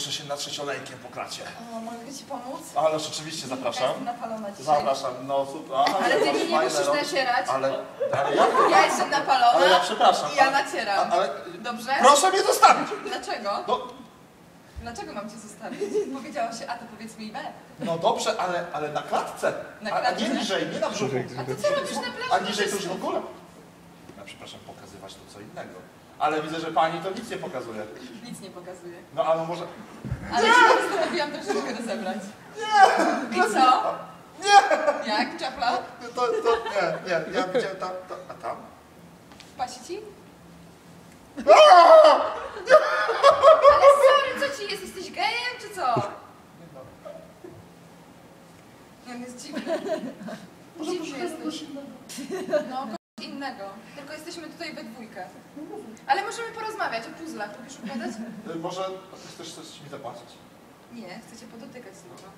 muszę się natrzeć olejkiem po kracie. O, mogę ci pomóc? Ależ oczywiście, zapraszam. Jestem napalona dzisiaj. Zapraszam, no super. Aha, Ale ty mi nie musisz rączki. nacierać. Ale, ale ja, Ja jestem napalona. ale ja przepraszam. I ja ale- nacieram. Ale Dobrze? proszę mnie zostawić. Dlaczego? No, Dlaczego mam cię zostawić? Powiedziało się A, to powiedz mi B. no dobrze, ale, ale na klatce. Na A, a klatce? nie niżej, nie na brzuchu. A ty co robisz na plaży? A niżej to już w ogóle. Ja przepraszam, pokazywać to co innego. Ale widzę, że pani to nic nie pokazuje. Nic nie pokazuje. No ale może... Ale ci postanowiłam troszeczkę rozebrać. Nie! I co? Nie! Jak? Czapla? To, to, nie, nie, ja widziałem tam, tam, a tam? Pasi ci? Ale sorry, co ci jest? Jesteś gejem, czy co? On jest dziwny. Dziwny jesteś. No, innego. Tylko jesteśmy tutaj we dwójkę. Ale możemy porozmawiać o puzzlach. Lubisz układać? Y, Może chcesz coś mi zapłacić? Nie, chcę cię podotykać tylko.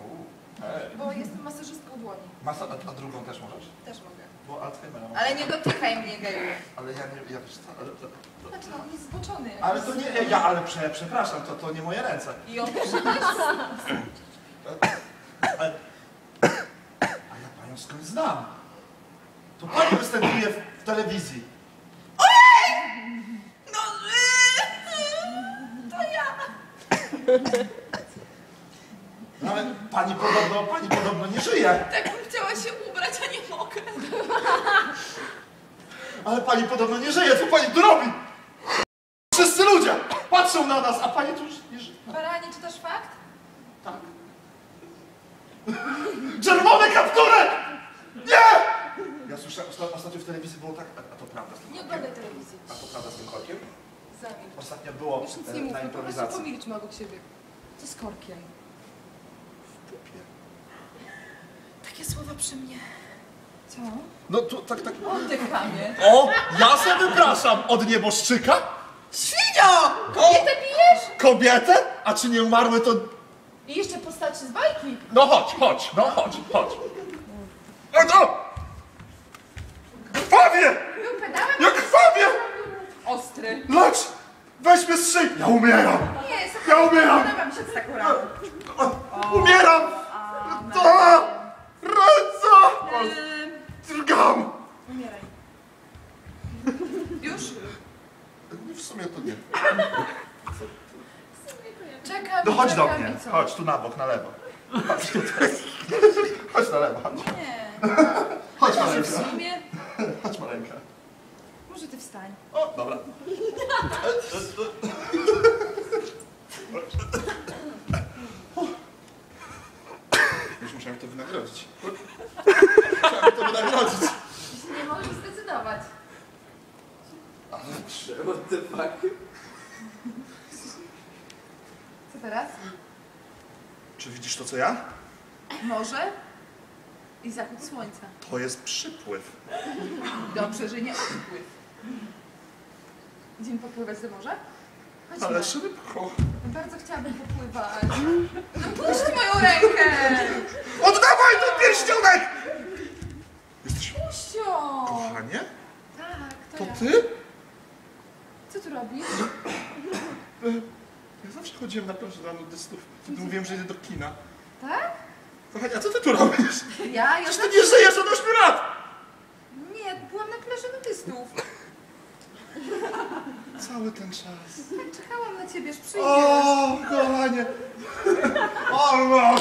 Uuu, hej. Bo jestem masażystką dłoni. Masa, a, a drugą też możesz? Też mogę. Bo Alzheimera mam. Ale nie dotykaj mnie, geju. Ale ja nie, ja wiesz co, ale, to- Znaczy, no, on jest zboczony. ale to nie, ja, ale prze, przepraszam, to, to nie moje ręce. I on też jest. Ale, a ja panią skąd znam? To pani występuje w, w telewizji. No, to ja. No ale pani podobno, pani podobno nie żyje. Tak bym chciała się ubrać, a nie mogę. Ale pani podobno nie żyje, co pani tu robi? Wszyscy ludzie patrzą na nas, a pani tu już nie żyje. Baranie, czytasz fakt? Tak kapturek! Nie! Ja słyszałem, osta- ostatnio w telewizji było tak, a, a to prawda z tym Nie oglądaj telewizji. A to prawda z tym korkiem? Zamilcz. Ostatnio było Już nic e, nie mów, na po prostu pomilczmy obok siebie. Co z korkiem? W pupie. Takie słowa przy mnie. Co? No tu tak, tak. Oddychamy. O, ja se wypraszam od nieboszczyka? Świnio! Kobietę bijesz? Kobietę? A czy nie umarły to... I jeszcze postaci z bajki. No chodź, chodź, no chodź, chodź. O no! Krwawie! Był pedałem? Ja krwawie! Ostry. Lecz! Weź mnie strzyj! Ja umieram! Nie, jest Ja umieram! Podoba mi się z taką radą. Umieram! To! Ręce! Ym, Drgam! Umieraj. Już? W sumie to nie. Czekam. No chodź do czekam mnie. i co? Chodź, tu na bok, na lewo. Chodź tutaj. Chodź na lewo, chodź. Nie. Chodź Może w Maleńka. sumie? Chodź Maleńka. Wstań. O, dobra. Już musiałem to wynagrodzić. Musiałem to wynagrodzić. Nie możesz zdecydować. What the fuck? Co teraz? Czy widzisz to, co ja? Może? I zachód słońca. To jest przypływ. Dobrze, że nie odpływ. Idziemy popływać do morza? Chodźmy. Ale szybko. Bardzo chciałabym popływać. No puść moją rękę! Oddawaj ten pierścionek! Jesteś... Puścio! Kochanie? Tak, to, To ja. ty? Co tu robisz? Ja zawsze chodziłem na plażę dla nudystów. Wtedy mówiłem, że idę do kina. Tak? Kochanie, a co ty tu robisz? Ja? Ja Przecież ty nie żyjesz od 8 lat! Nie, byłam na plaży nudystów. Cały ten czas. Tak czekałam na ciebie, przyjdziesz. O, kochanie. O, no.